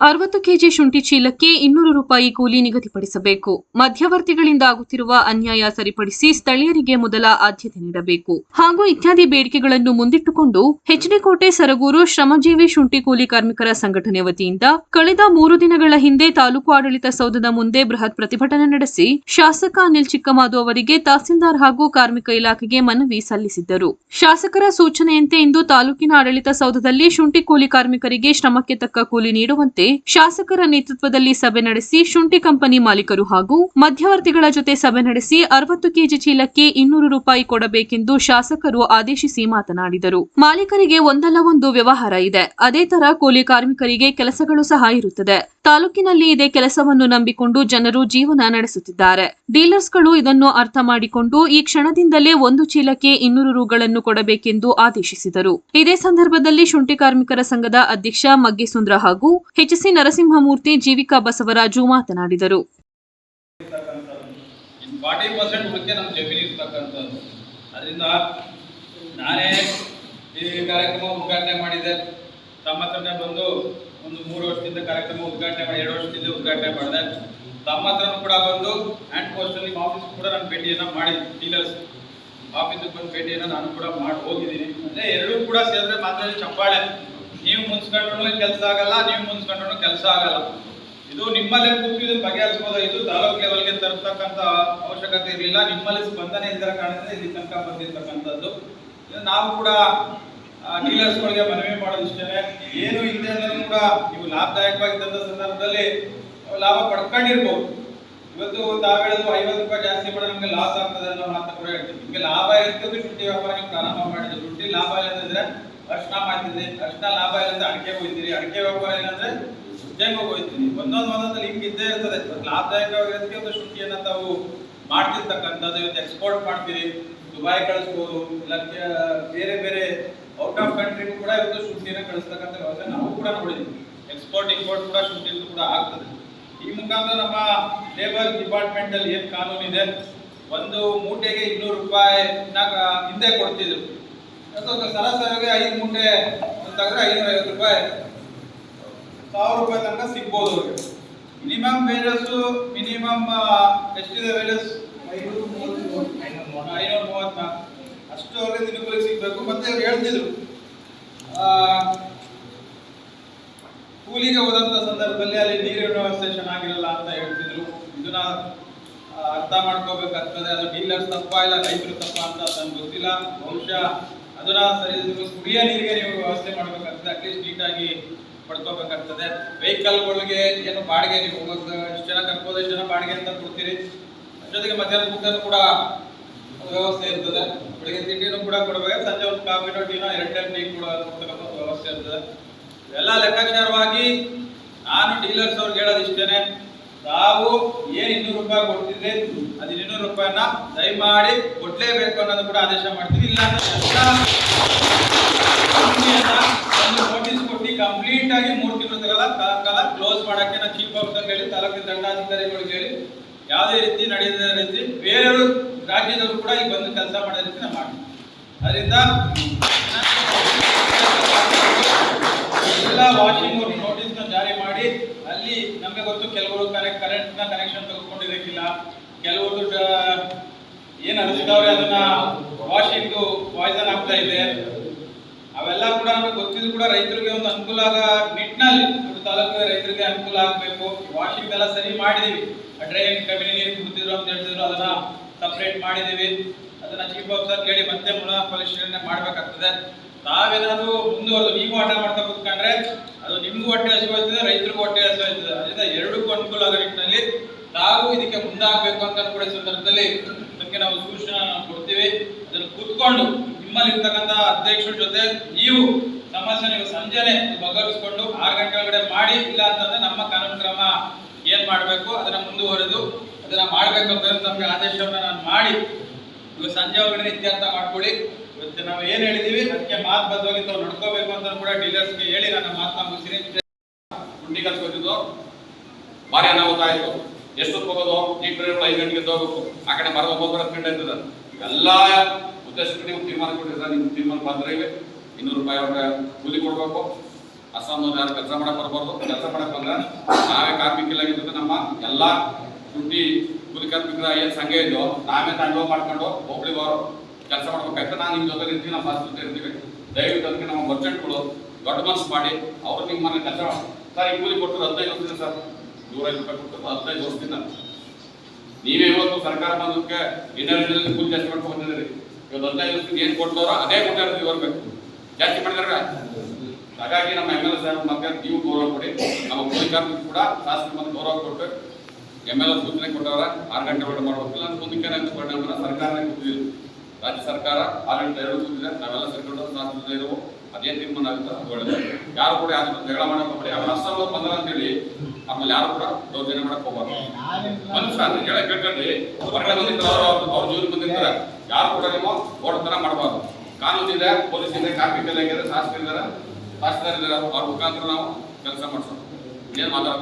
ಅರವತ್ತು ಕೆಜಿ ಶುಂಠಿ ಚೀಲಕ್ಕೆ ಇನ್ನೂರು ರೂಪಾಯಿ ಕೂಲಿ ನಿಗದಿಪಡಿಸಬೇಕು. ಮಧ್ಯವರ್ತಿಗಳಿಂದ ಆಗುತ್ತಿರುವ ಅನ್ಯಾಯ ಸರಿಪಡಿಸಿ ಸ್ಥಳೀಯರಿಗೆ ಮೊದಲ ಆದ್ಯತೆ ನೀಡಬೇಕು. ಹಾಗೂ ಇತ್ಯಾದಿ ಬೇಡಿಕೆಗಳನ್ನು ಮುಂದಿಟ್ಟುಕೊಂಡು ಹೆಚ್ಡಿಕೋಟೆ ಸರಗೂರು ಶ್ರಮಜೀವಿ ಶುಂಠಿ ಕೂಲಿ ಕಾರ್ಮಿಕರ ಸಂಘಟನೆ ವತಿಯಿಂದ ಕಳೆದ ಮೂರು ದಿನಗಳ ಹಿಂದೆ ತಾಲೂಕು ಆಡಳಿತ ಸೌಧದ ಮುಂದೆ ಬೃಹತ್ ಪ್ರತಿಭಟನೆ ನಡೆಸಿ ಶಾಸಕ ಅನಿಲ್ ಚಿಕ್ಕಮಾದು ಅವರಿಗೆ ತಹಸೀಲ್ದಾರ್ ಹಾಗೂ ಕಾರ್ಮಿಕ ಇಲಾಖೆಗೆ ಮನವಿ ಸಲ್ಲಿಸಿದ್ದರು. ಶಾಸಕರ ಸೂಚನೆಯಂತೆ ಇಂದು ತಾಲೂಕಿನ ಆಡಳಿತ ಸೌಧದಲ್ಲಿ ಶುಂಠಿ ಕೂಲಿ ಕಾರ್ಮಿಕರಿಗೆ ಶ್ರಮಕ್ಕೆ ತಕ್ಕ ಕೂಲಿ ನೀಡುವಂತೆ ಶಾಸಕರ ನೇತೃತ್ವದಲ್ಲಿ ಸಭೆ ನಡೆಸಿ ಶುಂಠಿ ಕಂಪನಿ ಮಾಲೀಕರು ಹಾಗೂ ಮಧ್ಯವರ್ತಿಗಳ ಜೊತೆ ಸಭೆ ನಡೆಸಿ ಅರವತ್ತು ಕೆಜಿ ಚೀಲಕ್ಕೆ ಇನ್ನೂರು ರೂಪಾಯಿ ಕೊಡಬೇಕೆಂದು ಶಾಸಕರು ಆದೇಶಿಸಿ ಮಾತನಾಡಿದರು. ಮಾಲೀಕರಿಗೆ ಒಂದಲ್ಲ ಒಂದು ವ್ಯವಹಾರ ಇದೆ. ಅದೇ ತರ ಕೂಲಿ ಕಾರ್ಮಿಕರಿಗೆ ಕೆಲಸಗಳು ಸಹ ಇರುತ್ತದೆ. ತಾಲೂಕಿನಲ್ಲಿ ಇದೇ ಕೆಲಸವನ್ನು ನಂಬಿಕೊಂಡು ಜನರು ಜೀವನ ನಡೆಸುತ್ತಿದ್ದಾರೆ. ಡೀಲರ್ಸ್ಗಳು ಇದನ್ನು ಅರ್ಥ ಮಾಡಿಕೊಂಡು ಈ ಕ್ಷಣದಿಂದಲೇ ಒಂದು ಚೀಲಕ್ಕೆ ಇನ್ನೂರು ರುಗಳನ್ನು ಕೊಡಬೇಕೆಂದು ಆದೇಶಿಸಿದರು. ಇದೇ ಸಂದರ್ಭದಲ್ಲಿ ಶುಂಠಿ ಕಾರ್ಮಿಕರ ಸಂಘದ ಅಧ್ಯಕ್ಷ ಮಗ್ಗಿಸುಂದ್ರ ಹಾಗೂ ಹೆಚ್ಸಿ ನರಸಿಂಹಮೂರ್ತಿ, ಜೀವಿಕಾ ಬಸವರಾಜು ಮಾತನಾಡಿದರು. ಈ ಕಾರ್ಯಕ್ರಮ ಉದ್ಘಾಟನೆ ಮಾಡಿದ್ದೆ ತಮ್ಮ ಬಂದು ಒಂದು ಮೂರು ವರ್ಷದಿಂದ ಕಾರ್ಯಕ್ರಮ ಉದ್ಘಾಟನೆ ಮಾಡಿ, ಎರಡು ವರ್ಷದಿಂದ ಉದ್ಘಾಟನೆ ಮಾಡಿದೆ. ತಮ್ಮ ಹತ್ರನೂ ಕೂಡ ಬಂದು ಹ್ಯಾಂಡ್ ಪೋಸ್ಟಲ್ಲಿ ನಿಮ್ಮ ಆಫೀಸ್ ಕೂಡ ನಾನು ಭೇಟಿಯನ್ನು ಮಾಡಿದ್ದೆ. ಡೀಲರ್ಸ್ ಆಫೀಸಿಗೆ ಬಂದು ಭೇಟಿಯನ್ನು ನಾನು ಕೂಡ ಮಾಡಿ ಹೋಗಿದ್ದೀನಿ. ಅಂದರೆ ಎರಡೂ ಕೂಡ ಸೇರಿದ್ರೆ ಮಾತ್ರ ಚಪ್ಪಾಳೆ. ನೀವು ಮುನ್ಸ್ಕೊಂಡ್ರು ಕೆಲಸ ಆಗಲ್ಲ, ನೀವು ಮುನ್ಸ್ಕೊಂಡ್ರು ಕೆಲಸ ಆಗಲ್ಲ. ಇದು ನಿಮ್ಮಲ್ಲೇ ಕೂತು ಇದನ್ನು ಬಗೆಹರಿಸ್ಬೋದು. ಇದು ತಾಲೂಕ್ ಲೆವೆಲ್ಗೆ ತರತಕ್ಕಂತ ಅವಶ್ಯಕತೆ ಇರಲಿಲ್ಲ. ನಿಮ್ಮಲ್ಲಿ ಸ್ಪಂದನೆ ಇದ್ದರ ಕಾರಣದಿಂದ ಇಲ್ಲಿ ತನಕ ಬಂದಿರತಕ್ಕಂಥದ್ದು. ನಾವು ಕೂಡ ಡೀಲರ್ಸ್ಗಳಿಗೆ ಮನವಿ ಮಾಡೋದು ಇಷ್ಟೇ ಏನು ಇಲ್ಲದೆ ಅಂದ್ರೂ ಕೂಡ ನೀವು ಲಾಭದಾಯಕವಾಗಿದ್ದಂಥ ಸಂದರ್ಭದಲ್ಲಿ ಲಾಭ ಪಡ್ಕೊಂಡಿರ್ಬೋದು. ಇವತ್ತು ತಾವು ಹೇಳೋದು ಐವತ್ತು ರೂಪಾಯಿ ಜಾಸ್ತಿ ಮಾಡಿದ್ರೆ ನಮಗೆ ಲಾಸ್ ಆಗ್ತದೆ ಅನ್ನೋ ಮಾತು ಕೂಡ ಹೇಳ್ತೀವಿ. ನಿಮಗೆ ಲಾಭ ಇರ್ತದೆ ಶುಂಠಿ ವ್ಯಾಪಾರ ನೀವು ಪ್ರಾರಂಭ ಮಾಡಿದ್ರೆ ಶುಂಠಿ ಲಾಭ ಇಲ್ಲದಿದ್ರೆ ಅರ್ಶನ ಮಾಡ್ತಿದ್ರಿ. ಅರ್ಶನ ಲಾಭ ಇಲ್ಲಂದ್ರೆ ಅಡಿಕೆ ಹೋಗ್ತೀರಿ ಅಡಿಕೆ ವ್ಯಾಪಾರ ಏನಂದ್ರೆ ಉದ್ಯಮ ಹೋಗ್ತೀನಿ ಒಂದೊಂದು ಒಂದೊಂದು ಲಿಂಕ್ ಇದ್ದೇ ಇರ್ತದೆ. ಲಾಭದಾಯಕವಾಗಿರೋದಕ್ಕೆ ಒಂದು ಚುಟ್ಟಿಯನ್ನು ತಾವು ಮಾಡ್ತಿರ್ತಕ್ಕಂಥದ್ದು. ಇವತ್ತು ಎಕ್ಸ್ಪೋರ್ಟ್ ಮಾಡ್ತೀರಿ. ದುಬೈ ಕಳಿಸ್ಬೋದು. ಇಲ್ಲ ಬೇರೆ ಬೇರೆ ಔಟ್ ಆಫ್ ಕಂಟ್ರಿಗೂ ಕೂಡ ಇವತ್ತು ಶುಂಠಿಯನ್ನು ಕಳಿಸ್ತಕ್ಕಂಥ ವ್ಯವಸ್ಥೆ ನಾವು ಕೂಡ ನೋಡಿದ್ವಿ. ಎಕ್ಸ್ಪೋರ್ಟ್ ಇಂಪೋರ್ಟ್ ಕೂಡ ಶುಂಠಿದು ಕೂಡ ಆಗ್ತದೆ. ಈ ಮುಖಾಂತರ ನಮ್ಮ ಲೇಬರ್ ಡಿಪಾರ್ಟ್ಮೆಂಟ್ ಅಲ್ಲಿ ಏನ್ ಕಾನೂನು ಇದೆ? ಒಂದು ಮೂಟೆಗೆ ಇನ್ನೂರು ರೂಪಾಯಿ ಹಿಂದೆ ಕೊಡ್ತಿದ್ರು. ಸರಾಸರಿಗೆ ಐದು ಮೂಟೆ ಅಂತಂದ್ರೆ ಐನೂರ ಐವತ್ತು ರೂಪಾಯಿ. ಸಾವಿರ ರೂಪಾಯಿ ತನಕ ಸಿಗ್ಬೋದು ಅವ್ರಿಗೆ. ಮಿನಿಮಮ್ ವೇಜಸ್ ಮಿನಿಮಮ್ ಎಷ್ಟಿದೆ ವೇಜಸ್ ಐನೂರ ಮೂವತ್ನಾಲ್ಕು ಅಷ್ಟು ಅವ್ರಿಗೆ ದಿನಕೂಲಿ ಸಿಗಬೇಕು. ಮತ್ತೆ ಅವ್ರು ಹೇಳ್ತಿದ್ರು ಕೂಲಿಗೆ ಹೋದಂತ ಸಂದರ್ಭದಲ್ಲಿ ಅಲ್ಲಿ ನೀರಿನ ವ್ಯವಸ್ಥೆ ಚೆನ್ನಾಗಿರಲ್ಲ ಅಂತ ಹೇಳ್ತಿದ್ರು. ಇದನ್ನ ಅರ್ಥ ಮಾಡ್ಕೋಬೇಕಾಗ್ತದೆ. ಅದು ಡೀಲರ್ಸ್ ತಪ್ಪ ಇಲ್ಲ, ರೈತರು ತಪ್ಪ ಅಂತ ನಮ್ಗೆ ಗೊತ್ತಿಲ್ಲ. ಬಹುಶಃ ಅದನ್ನ ಸರಿ ಕುಡಿಯ ನೀರಿಗೆ ನೀವು ವ್ಯವಸ್ಥೆ ಮಾಡ್ಬೇಕಾಗ್ತದೆ. ಅಟ್ಲೀಸ್ಟ್ ನೀಟಾಗಿ ಪಡ್ಕೋಬೇಕಾಗ್ತದೆ. ವೆಹಿಕಲ್ಗಳಿಗೆ ಏನು ಬಾಡಿಗೆ ನೀವು ಹೋಗೋದು ಎಷ್ಟು ಜನ ಕರ್ಕೋದು, ಎಷ್ಟು ಜನ ಬಾಡಿಗೆ ಅಂತ ಕೊಡ್ತೀರಿ? ಜೊತೆಗೆ ಮಧ್ಯಾಹ್ನ ಕೂಡ ವ್ಯವಸ್ಥೆ ಇರ್ತದೆ. ಬೆಳಿಗ್ಗೆ ತಿಂಡಿನೂ ಕೂಡ ಕೊಡಬೇಕು. ಸಂಜೆ ಒಂದು ಕಾಫಿನೋ ಟೀನೋ ಎರಡು ಟೈಮ್ ಟೀ ಕೂಡ ಕೊಡ್ತಕ್ಕಂಥ ವ್ಯವಸ್ಥೆ ಇರ್ತದೆ. ಎಲ್ಲ ಲೆಕ್ಕಾಚಾರವಾಗಿ ನಾನು ಡೀಲರ್ಸ್ ಅವ್ರಿಗೆ ಹೇಳೋದು ಇಷ್ಟೇನೆ. ತಾವು ಏನು ಇನ್ನೂರು ರೂಪಾಯಿ ಕೊಡ್ತಿದ್ರೆ ಅದು ಇನ್ನೂರು ರೂಪಾಯಿನ ದಯಮಾಡಿ ಕೊಡ್ಲೇಬೇಕು ಅನ್ನೋದು ಕೂಡ ಆದೇಶ ಮಾಡ್ತೀವಿ ಇಲ್ಲ ನೋಟಿಸ್ ಕೊಟ್ಟು ಕಂಪ್ಲೀಟ್ ಆಗಿ ಮೂರು ತಿಂಗಳ ಕಾಲ ಕಾಲ ಕ್ಲೋಸ್ ಮಾಡೋಕ್ಕೆ ನಾವು ಚೀಫ್ ಹೇಳಿ ತಾಲೂಕಿನ ದಂಡಾಧಿಕಾರಿಗಳಿಗೆ ಹೇಳಿ ಯಾವುದೇ ರೀತಿ ನಡೆಯದ ರೀತಿ ಬೇರೆಯವರು ರಾಜ್ಯದವರು ಕೂಡ ಈಗ ಬಂದು ಕೆಲಸ ಮಾಡೋ ರೀತಿ ನಾವು ಅದರಿಂದ ಎಲ್ಲ ವಾಷಿಂಗ್ ನೋಟಿಸ್ನ ಜಾರಿ ಮಾಡಿ, ಅಲ್ಲಿ ನಮಗೆ ಗೊತ್ತು ಕೆಲವರು ಕರೆಕ್ಟ್ ಕರೆಂಟ್ನ ಕನೆಕ್ಷನ್ ತೆಗೆದುಕೊಂಡಿರೋಕ್ಕಿಲ್ಲ. ಕೆಲವರು ಏನು ಅನಿಸಿದವ್ರೆ ಅದನ್ನ ವಾಷಿಂಗ್ ಪಾಯ್ಸನ್ ಆಗ್ತಾ ಇದೆ. ಅವೆಲ್ಲ ಕೂಡ ನಮಗೆ ಗೊತ್ತಿದ್ರು ಕೂಡ ರೈತರಿಗೆ ಒಂದು ಅನುಕೂಲ ಆಗ ನಿಟ್ಟಿನಲ್ಲಿ ತಾಲೂಕಿನ ರೈತರಿಗೆ ಅನುಕೂಲ ಆಗಬೇಕು. ವಾಷಿಂಗ್ ಎಲ್ಲ ಸರಿ ಮಾಡಿದೀವಿ. ಡ್ರೈನ್ ಕಬಿನಿ ನೀರು ಕುಡ್ತಿದ್ರು ಅಂತ ಹೇಳ್ತಿದ್ರು, ಅದನ್ನ ಸಪ್ರೇಟ್ ಮಾಡಿದೀವಿ ಅದನ್ನ ಚೀಫ್ ಆಫೀಸರ್ ಕೇಳಿ ಮತ್ತೆ ಪುನಃ ಪರಿಶೀಲನೆ ಮಾಡ್ಬೇಕಾಗ್ತದೆ. ತಾವೇನಾದ್ರು ಮುಂದುವರೆದು ನೀವು ಆಟ ಮಾಡ್ತಾ ಕೂತ್ಕೊಂಡ್ರೆ ಅದು ನಿಮ್ಗೂ ಹೊಟ್ಟೆ ಹಸಿವಾಯ್ತದೆ ರೈತರಿಗೂ ಹೊಟ್ಟೆ ಹಸಿವಾಯ್ತದೆ ಅದರಿಂದ ಎರಡಕ್ಕೂ ಅನುಕೂಲ ಆಗೋ ನಿಟ್ಟಿನಲ್ಲಿ ತಾವು ಇದಕ್ಕೆ ಮುಂದಾಗಬೇಕು ಅಂತ ಕೂಡ ಸಂದರ್ಭದಲ್ಲಿ ಅದಕ್ಕೆ ನಾವು ಸೂಚನೆ ಕೊಡ್ತೀವಿ. ಅದನ್ನು ಕೂತ್ಕೊಂಡು ನಿಮ್ಮಲ್ಲಿರ್ತಕ್ಕಂಥ ಅಧ್ಯಕ್ಷರ ಜೊತೆ ನೀವು ಸಮಸ್ಯೆ ನೀವು ಸಂಜೆನೆ ಬಗೆಹರಿಸ್ಕೊಂಡು ಆರು ಗಂಟೆ ಒಳಗಡೆ ಮಾಡಿ, ಇಲ್ಲ ಅಂತಂದ್ರೆ ನಮ್ಮ ಕಾನೂನು ಕ್ರಮ ಏನ್ ಮಾಡಬೇಕು? ಅದನ್ನ ಮುಂದುವರೆದು ಅದನ್ನ ಮಾಡ್ಬೇಕು ಅಂತ ನಮ್ಗೆ ಆದೇಶವನ್ನ ನಾನು ಮಾಡಿ. ಇವಾಗ ಸಂಜೆ ಒಳಗಡೆ ಇತ್ಯರ್ಥ ಮಾಡ್ಕೊಳ್ಳಿ. ಇವತ್ತು ನಾವು ಏನ್ ಹೇಳಿದೀವಿ? ಅದಕ್ಕೆ ಮಾತು ಬದ್ಧವಾಗಿ ತಾವು ನಡ್ಕೋಬೇಕು ಅಂತ ಕೂಡ ಡೀಲರ್ಸ್ಗೆ ಹೇಳಿ ನನ್ನ ಮಾತನ್ನ ಮುಗಿಸಿರಿ ಗುಂಡಿ ಕಲ್ಸ್ಕೊತಿದ್ದು. ಭಾರಿ ಅನಾಹುತ ಆಯ್ತು. ಎಷ್ಟು ಹೋಗೋದು? ಈಗ ಐದು ಗಂಟೆಗೆ ಹೋಗ್ಬೇಕು. ಆ ಕಡೆ ಒಂಬತ್ತು ಹತ್ತು ಗಂಟೆ ಇರ್ತದೆ ಇವೆಲ್ಲ ಉದ್ದೇಶಕ್ಕೆ ನೀವು ತೀರ್ಮಾನ ಕೊಟ್ಟಿದ್ರೆ ನಿಮ್ಮ ತೀರ್ಮಾನ ಬಂದ್ರೆ ಇನ್ನೂರು ರೂಪಾಯಿ ಅವ್ರಿಗೆ ಕೂಲಿ ಕೊಡ್ಬೇಕು. ಅಸ್ಸಾಂನಲ್ಲಿ ಯಾರು ಕೆಲಸ ಮಾಡಕ್ ಬರ್ಬಾರ್ದು, ಕೆಲಸ ಮಾಡಕ್ ಬಂದ್ರೆ ನಾವೇ ಕಾರ್ಮಿಕರಾಗಿದ್ದು ನಮ್ಮ ಎಲ್ಲ ದುಡ್ಡಿ ಕೂಲಿ ಕಾರ್ಮಿಕರ ಏನ್ ಸಂಘ ಇದೆಯೋ, ನಾವೇ ತಾಂಡವ ಮಾಡ್ಕೊಂಡು ಒಬ್ಳಿಗೆ ಬಾರೋ ಕೆಲಸ ಮಾಡ್ಬೇಕಾಯ್ತು. ನಾನು ನಿಮ್ ಜೊತೆ ಇರ್ತೀನಿ ನಮ್ಮ ಜೊತೆ ಇರ್ತೀವಿ. ದಯವಿಟ್ಟು ಅದಕ್ಕೆ ನಮ್ಮ ಮರ್ಚೆಂಟ್ಗಳು ದೊಡ್ಡ ಮನಸ್ಸು ಮಾಡಿ, ಅವ್ರು ನಿಮ್ಮ ಮನೆ ಕೆಲಸ ಸರ್, ಈ ಕೂಲಿ ಕೊಟ್ಟರು ಹದಿನೈದು ವರ್ಷದಿಂದ ಸರ್, ನೂರೈದು ರೂಪಾಯಿ ಕೊಟ್ಟರು, ಹದಿನೈದು ವರ್ಷದಿಂದ. ನೀವೇ ಇವತ್ತು ಸರ್ಕಾರ ಬಂದಕ್ಕೆ ಇನ್ನೆರಡು ಕೂಲಿ ಜಾಸ್ತಿ ಮಾಡ್ಕೊಂಡು ಬಂದಿದ್ದೀರಿ. ಇವತ್ತು ಹದಿನೈದು ವರ್ಷದಿಂದ ಏನು ಕೊಡ್ತಾರೋ ಅದೇ ಕೊಟ್ಟಿರ್ತೀವಿ ಬರಬೇಕು ಜಾಸ್ತಿ ಮಾಡಿದಾರೆ ಹಾಗಾಗಿ ನಮ್ಮ ಎಂ ಎಲ್ ಎ ಸಾಹೇಬ್ ಮತ್ತೆ ನೀವು ಗೌರವ ಕೊಡಿ. ನಮ್ಮ ಕಾರ್ಮಿಕರು ಕೂಡ ಶಾಸಕರು ಮತ್ತೆ ಗೌರವ ಕೊಟ್ಟು ಎಂ ಎಲ್ ಎ ಸೂಚನೆ ಕೊಟ್ಟವರ ಆರು ಗಂಟೆ ಒಳಗೆ ಮಾಡ್ಬೇಕಿಲ್ಲ. ಅಂತ ಮುಂದಕ್ಕೆ ಏನಾಯ್ತು ಪರಿಣಾಮ ಸರ್ಕಾರನೇ ಕೂತಿಲ್ಲ ರಾಜ್ಯ ಸರ್ಕಾರ, ಆಡಳಿತ ಎರಡು ಕೂತಿದೆ. ನಾವೆಲ್ಲ ಸೇರ್ಕೊಂಡು ಶಾಸಕರು ಇರುವ. ಅದೇ ತೀರ್ಮಾನ ಆಗುತ್ತೆ. ಅದು ಒಳ್ಳೆದು. ಯಾರು ಕೂಡ ಯಾರು ಜಗಳ ಮಾಡಕ್ ಹೋಗ್ಬೇಡಿ ಅವ್ರ ಅಸ್ಸಾಂలో ಅಂತ ಅಂತೇಳಿ ಆಮೇಲೆ ಯಾರು ಕೂಡ ದೌರ್ಜನ್ಯ ಮಾಡಕ್ ಹೋಗ್ಬಾರ್ದು. ಮನುಷ್ಯ ಹೇಳ ಕೇಳ್ಕೊಂಡ್ರಿ. ಹೊರಗಡೆ ಬಂದಿರ್ತಾರೆ ಅವ್ರ ಜೀವನ ಬಂದಿರ್ತಾರೆ. ಯಾರು ಕೂಡ ನೀವು ಓಡತನ ಮಾಡಬಾರ್ದು. ಕಾನೂನು ಇದೆ ಪೊಲೀಸ್ ಇದೆ ಕಾರ್ಮಿಕ ಇಲಾಖೆ ಇದೆ ಶಾಸಕರಿದ್ದಾರೆ. ಶಾಸಕರಿದ್ದಾರೆ ಅವ್ರ ಮುಖಾಂತರ ನಾವು ಕೆಲಸ ಮಾಡಿಸೋದು. ಏನು ಮಾತಾಡ